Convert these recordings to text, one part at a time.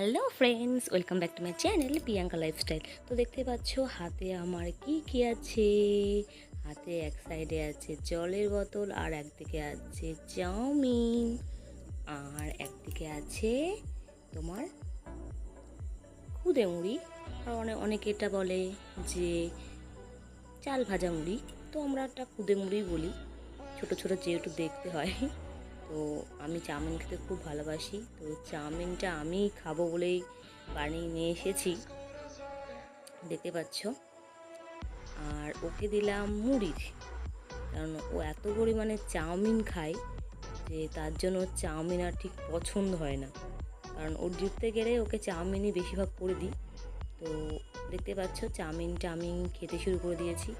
Hello friends welcome back to my channel Priyanka lifestyle তো দেখতে পাচ্ছ, হাতে আমার কি কি আছে? হাতে এক সাইডে আছে জলের বোতল, আর একদিকে আছে চাউমিন, আর একদিকে আছে তোমার খুদে মুড়ি আর অনেক অনেকে এটা বলে যে চাল ভাজা মুড়ি। তো আমরা একটা খুদে মুড়ি বলি। ছোট ছোট যেহেতু দেখতে হয়। তো আমি চাউমিন খেতে খুব ভালোবাসি। তো চাউমিনটা আমি খাব বলেই বানিয়ে নিয়ে এসেছি। দেখতে পাচ্ছ? আর ওকে দিলাম মুড়ির। কারণ ও এত পরিমাণে চাউমিন খায় যে তার জন্য চাউমিন আর ঠিক পছন্দ হয় না। কারণ ওর জিততে গেলে ওকে চাউমিনই বেশিরভাগ করে দিই। তো দেখতে পাচ্ছ, চাউমিনটা আমি খেতে শুরু করে দিয়েছি।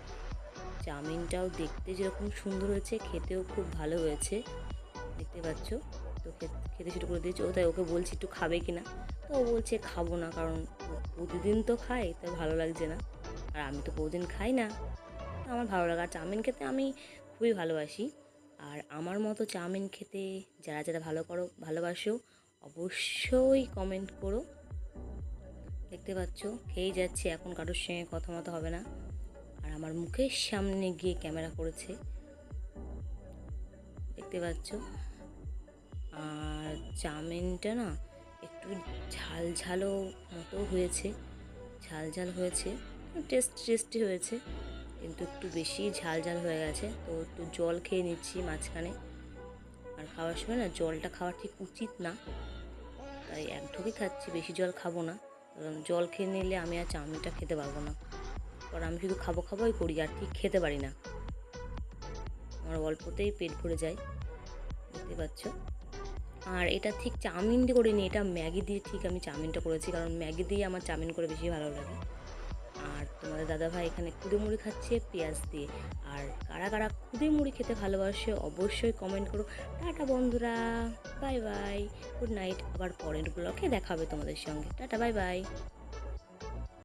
চাউমিনটাও দেখতে যেরকম সুন্দর হয়েছে, খেতেও খুব ভালো হয়েছে। দেখতে পাচ্ছ? তো খেতে শুরু করে দিয়েছি। ও তাই ওকে বলছি, একটু খাবে কি না? তো ও বলছে, খাব না, কারণ প্রতিদিন তো খায়, তাই ভালো লাগছে না। আর আমি তো প্রতিদিন খাই না। আমার ভালো লাগে, আর চাউমিন খেতে আমি খুবই ভালোবাসি। আর আমার মতো চাউমিন খেতে যারা যারা ভালো করো, ভালোবাসো, অবশ্যই কমেন্ট করো। দেখতে পাচ্ছ খেয়েই যাচ্ছে, এখন কারোর সঙ্গে কথা মতো হবে না। আর আমার মুখের সামনে গিয়ে ক্যামেরা করেছে। দেখতে পাচ্ছ? আর চাউমিনটা না একটু ঝাল ঝালও মতো হয়েছে, ঝাল ঝাল হয়েছে, টেস্ট টেস্টি হয়েছে, কিন্তু একটু বেশি ঝাল ঝাল হয়ে গেছে, তো একটু জল খেয়ে নিচ্ছি মাঝখানে। আর খাওয়ার সময় না জলটা খাওয়া ঠিক উচিত না, তাই এক ঢোকে খাচ্ছি, বেশি জল খাব না, কারণ জল খেয়ে নিলে আমি আর চাউমিনটা খেতে পারব না। কারণ আমি শুধু খাব খাবোই করি, আর ঠিক খেতে পারি না। আমার অল্পতেই পেট ভরে যায়, দেখতে পাচ্ছ? আর এটা ঠিক চাউমিন দিয়ে করিনি, এটা ম্যাগি দিয়ে ঠিক আমি চাউমিনটা করেছি, কারণ ম্যাগি দিয়ে আমার চাউমিন করে বেশি ভালো লাগে। আর তোমাদের দাদাভাই এখানে খুদে মুড়ি খাচ্ছে, পেঁয়াজ দিয়ে। আর কারা কারা খুদে মুড়ি খেতে ভালোবাসে অবশ্যই কমেন্ট করো। টাটা বন্ধুরা বাই বাই গুড নাইট আবার পরের ব্লকে দেখা হবে তোমাদের সঙ্গে। Tata bye bye